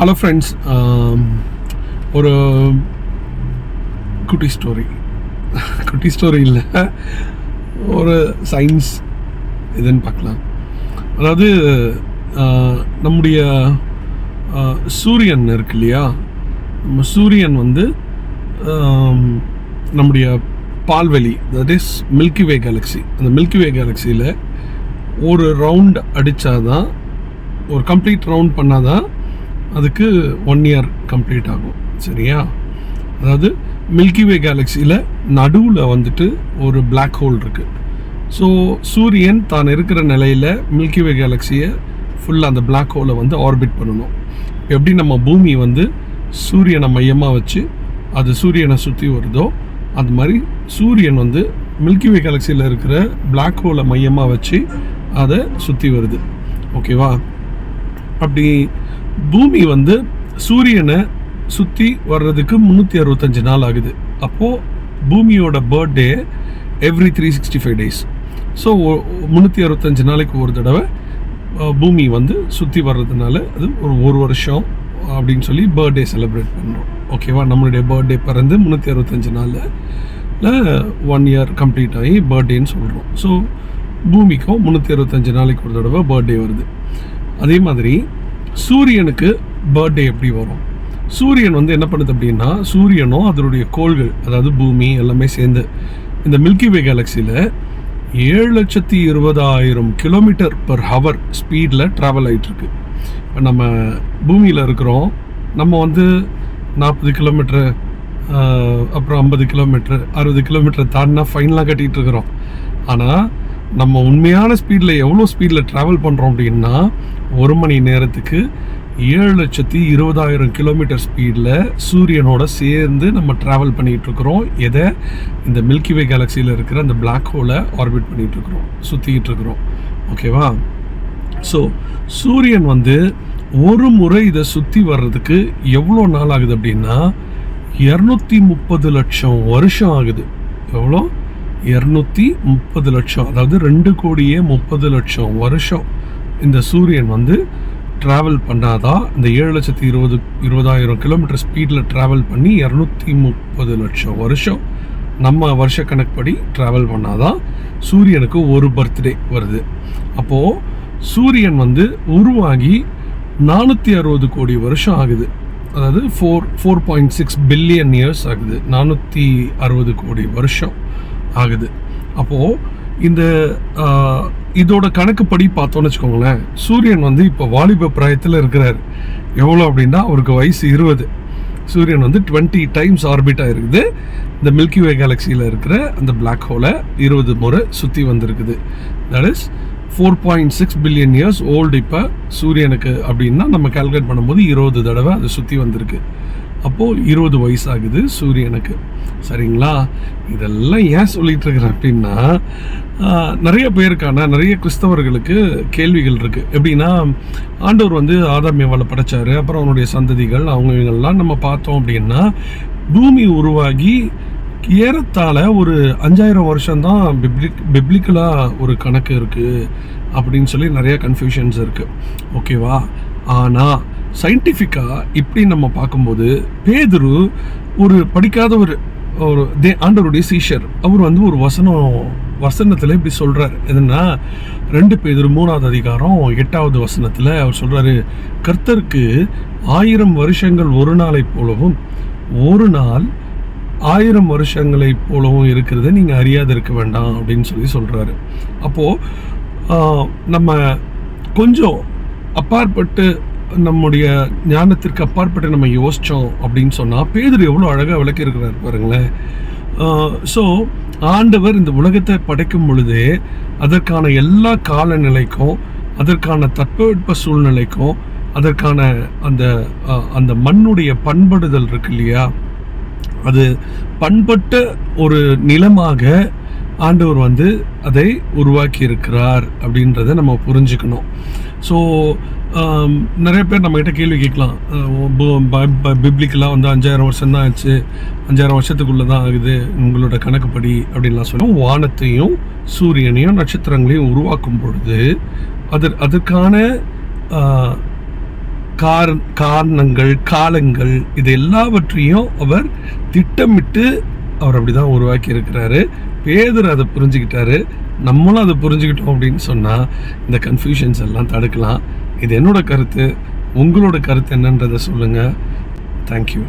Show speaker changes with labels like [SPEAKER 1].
[SPEAKER 1] Hello friends um, ஒரு குட்டி story குட்டி ஸ்டோரி இல்லை. ஒரு சயின்ஸ் இதுன்னு பார்க்கலாம். அதாவது நம்முடைய சூரியன் இருக்கு இல்லையா? நம்ம சூரியன் வந்து நம்முடைய பால்வெளி that is milky way galaxy அந்த மில்கி வே கேலக்ஸியில் ஒரு ரவுண்ட் அடித்தாதான் ஒரு கம்ப்ளீட் ரவுண்ட் பண்ணாதான் அதுக்கு ஒன் இயர் கம்ப்ளீட் ஆகும். சரியா? அதாவது மில்கிவே கேலக்சியில் கேலக்ஸியில் நடுவில் வந்துட்டு ஒரு பிளாக் ஹோல் இருக்குது ஸோ சூரியன் தான் இருக்கிற நிலையில் மில்கிவே கேலக்சியை கேலக்ஸியை ஃபுல்லாக அந்த பிளாக் ஹோலை வந்து ஆர்பிட் பண்ணணும். எப்படி நம்ம பூமி வந்து சூரியனை மையமாக வச்சு அது சூரியனை சுற்றி வருதோ அது மாதிரி சூரியன் வந்து மில்கிவே கேலக்சியில் கேலக்ஸியில் இருக்கிற பிளாக் ஹோலை மையமாக வச்சு அதை சுற்றி வருது. ஓகேவா அப்படி பூமி வந்து சூரியனை சுற்றி வர்றதுக்கு முந்நூற்றி அறுபத்தஞ்சு நாள் ஆகுது. அப்போது பூமியோட birthday every three sixty five days so முந்நூற்றி அறுபத்தஞ்சு நாளைக்கு ஒரு தடவை பூமி வந்து சுற்றி வர்றதுனால அது ஒரு ஒரு வருஷம் அப்படின்னு சொல்லி பர்த்டே செலிப்ரேட் பண்ணுறோம். ஓகேவா நம்மளுடைய பர்த்டே பிறந்து முந்நூற்றி அறுபத்தஞ்சு நாளில் ஒன் இயர் கம்ப்ளீட் ஆகி பர்த்டேன்னு சொல்கிறோம் ஸோ பூமிக்கும் முந்நூற்றி அறுபத்தஞ்சு நாளைக்கு ஒரு தடவை பர்த்டே வருது. அதே மாதிரி சூரியனுக்கு பர்த்டே எப்படி வரும்? சூரியன் வந்து என்ன பண்ணுது அப்படின்னா சூரியனும் அதனுடைய கோள்கள் அதாவது பூமி எல்லாமே சேர்ந்து இந்த மில்கிவே கேலக்சியில் ஏழு லட்சத்தி இருபதாயிரம் கிலோமீட்டர் பர் ஹவர் ஸ்பீடில் ட்ராவல் ஆகிட்டுருக்கு இப்போ நம்ம பூமியில் இருக்கிறோம். நம்ம வந்து நாற்பது கிலோமீட்டரு அப்புறம் ஐம்பது கிலோமீட்ரு அறுபது கிலோமீட்டர் தாண்டினா ஃபைனலாக கட்டிகிட்டு இருக்கிறோம். ஆனால் நம்ம உண்மையான ஸ்பீடில் எவ்வளோ ஸ்பீடில் ட்ராவல் பண்ணுறோம் அப்படின்னா ஒரு மணி நேரத்துக்கு ஏழு லட்சத்தி இருபதாயிரம் கிலோமீட்டர் ஸ்பீடில் சூரியனோட சேர்ந்து நம்ம ட்ராவல் பண்ணிகிட்ருக்குறோம் எதை? இந்த மில்கி வே கேலக்சியில் இருக்கிற அந்த பிளாக் ஹோலை ஆர்பிட் பண்ணிகிட்ருக்குறோம் சுற்றிக்கிட்டுருக்குறோம் சுற்றிக்கிட்டு இருக்கிறோம். ஓகேவா ஸோ சூரியன் வந்து ஒரு முறை இதை சுற்றி வர்றதுக்கு எவ்வளோ நாள் ஆகுது அப்படின்னா இரநூத்தி முப்பது லட்சம் வருஷம் ஆகுது. எவ்வளோ இரநூத்தி முப்பது லட்சம் அதாவது ரெண்டு கோடியே முப்பது லட்சம் வருஷம் இந்த சூரியன் வந்து ட்ராவல் பண்ணாதான் இந்த ஏழு லட்சத்தி இருபது இருபதாயிரம் கிலோமீட்டர் ஸ்பீடில் ட்ராவல் பண்ணி இரநூத்தி முப்பது லட்சம் வருஷம் நம்ம வருஷ கணக்குப்படி ட்ராவல் பண்ணாதான் சூரியனுக்கு ஒரு பர்த்டே வருது. அப்போது சூரியன் வந்து உருவாகி நானூற்றி அறுபது கோடி வருஷம் ஆகுது. அதாவது four four point six billion years ஆகுது. நானூற்றி அறுபது கோடி வருஷம். ஆகுது. அப்போது இந்த இதோட கணக்குப்படி பார்த்தோன்னு வச்சுக்கோங்களேன் சூரியன் வந்து இப்போ வாலிப பிராயத்தில் இருக்கிறார். எவ்வளோ அப்படின்னா அவருக்கு வயசு இருபது. சூரியன் வந்து டுவெண்ட்டி டைம்ஸ் ஆர்பிட் இருக்குது இந்த மில்கி வே கேலக்சியில் இருக்கிற அந்த பிளாக் ஹோலை இருபது முறை சுற்றி வந்திருக்குது. That is four point six billion years old இப்போ சூரியனுக்கு அப்படின்னா நம்ம கால்குலேட் பண்ணும்போது இருபது தடவை அது சுற்றி வந்திருக்கு. அப்போது இருபது வயசாகுது சூரியனுக்கு. சரிங்களா? இதெல்லாம் ஏன் சொல்லிட்டு இருக்கிறேன் அப்படின்னா நிறைய பேருக்கான நிறைய கிறிஸ்தவர்களுக்கு கேள்விகள் இருக்குது எப்படின்னா ஆண்டவர் வந்து ஆதாம் ஏவாளை படைச்சாரு அப்புறம் அவனுடைய சந்ததிகள் அவங்க இவங்கெல்லாம் நம்ம பார்த்தோம் அப்படின்னா பூமி உருவாகி ஏறத்தாழ ஒரு அஞ்சாயிரம் வருஷம்தான் பிப்ளிக் பிப்ளிக்கலாக ஒரு கணக்கு இருக்குது அப்படின்னு சொல்லி நிறைய கன்ஃபியூஷன்ஸ் இருக்குது ஓகேவா ஆனால் சயின்டிஃபிக்காக இப்படி நம்ம பார்க்கும்போது பேதுரு ஒரு படிக்காத ஒரு ஒரு தே ஆண்டவருடைய சீஷர். அவர் வந்து ஒரு வசனம் வசனத்தில் இப்படி சொல்கிறார் எதுனா ரெண்டு பேர் மூணாவது அதிகாரம் எட்டாவது வசனத்தில் அவர் சொல்கிறாரு கர்த்தருக்கு ஆயிரம் வருஷங்கள் ஒரு நாளைப் போலவும் ஒரு நாள் ஆயிரம் வருஷங்களை போலவும் இருக்கிறத நீங்கள் அறியாது இருக்க வேண்டாம் அப்படின்னு சொல்லி சொல்கிறாரு அப்போது நம்ம கொஞ்சம் அப்பாற்பட்டு நம்முடைய ஞானத்திற்கு அப்பாற்பட்டு நம்ம யோசித்தோம் அப்படின்னு சொன்னால் பேதர் எவ்வளோ அழகாக விளக்கி இருக்கிறார் பாருங்களேன் ஸோ ஆண்டவர் இந்த உலகத்தை படைக்கும் பொழுதே அதற்கான எல்லா காலநிலைக்கும் அதற்கான தட்பவெட்ப சூழ்நிலைக்கும் அதற்கான அந்த அந்த மண்ணுடைய பண்படுதல் இருக்கு இல்லையா? அது பண்பட்ட ஒரு நிலமாக ஆண்டவர் வந்து அதை உருவாக்கி இருக்கிறார் அப்படின்றத நம்ம புரிஞ்சுக்கணும். ஸோ um, நிறைய பேர் நம்மக்கிட்ட கேள்வி கேட்கலாம். பிப்ளிக்கெலாம் வந்து அஞ்சாயிரம் வருஷம் தான் ஆச்சு. அஞ்சாயிரம் வருஷத்துக்குள்ளே தான் ஆகுது. உங்களோட கணக்குப்படி அப்படின்லாம் சொல்லுவோம் வானத்தையும் சூரியனையும் நட்சத்திரங்களையும் உருவாக்கும் பொழுது அது அதற்கான ஆஹ், கார காரணங்கள் காலங்கள் இது எல்லாவற்றையும் அவர் திட்டமிட்டு அவர் அப்படிதான் உருவாக்கி இருக்கிறாரு பேதர் அதை புரிஞ்சுக்கிட்டாரு. நம்மளும் அதை புரிஞ்சுக்கிட்டோம் அப்படின்னு சொன்னால் இந்த கன்ஃபியூஷன்ஸ் எல்லாம் தடுக்கலாம். இது என்னோட கருத்து. உங்களோட கருத்து என்னன்றதை சொல்லுங்கள் தேங்க்யூ